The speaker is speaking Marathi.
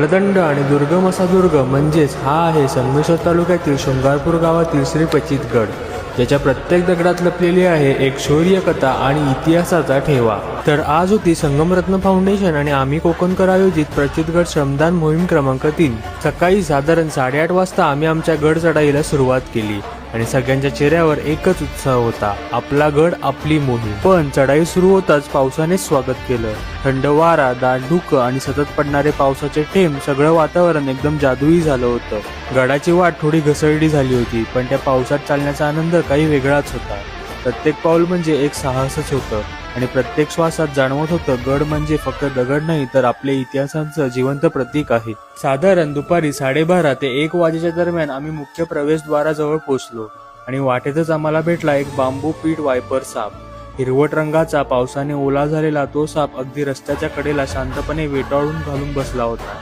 जलदंड आणि दुर्गम असा दुर्ग म्हणजेच हा आहे संगमेश्वर तालुक्यातील शृंगारपूर गावातील श्री गड ज्याच्या प्रत्येक दगडात लपलेली आहे एक शौर्य कथा आणि इतिहासाचा ठेवा. तर आज होती संगमरत्न फाउंडेशन आणि आम्ही कोकणकर आयोजित प्रचितगड श्रमदान मोहीम क्रमांक तीन. सकाळी साधारण साडेआठ वाजता आम्ही आमच्या गड चढाईला सुरुवात केली आणि सगळ्यांच्या चेहऱ्यावर एकच उत्साह होता. आपला गड आपली मोहीम. पण चढाई सुरू होताच पावसाने स्वागत केलं. थंड वारा दाट धुकं आणि सतत पडणारे पावसाचे थेंब सगळं वातावरण एकदम जादुई झालं होतं. गडाची वाट थोडी घसरडी झाली होती पण त्या पावसात चालण्याचा आनंद काही वेगळाच होता. प्रत्येक पाऊल म्हणजे एक साहसच होतं. आणि प्रत्येक श्वासात जाणवत होतं गड म्हणजे फक्त दगड नाही तर आपल्या इतिहासांचं जिवंत प्रतीक आहे. साधारण दुपारी साडेबारा ते एक वाजेच्या दरम्यान आम्ही मुख्य प्रवेशद्वाराजवळ पोहोचलो. आणि वाटेतच आम्हाला भेटला एक बांबू पीठ वायपर साप. हिरवट रंगाचा पावसाने ओला झालेला तो साप अगदी रस्त्याच्या कडेला शांतपणे वेटाळून घालून बसला होता.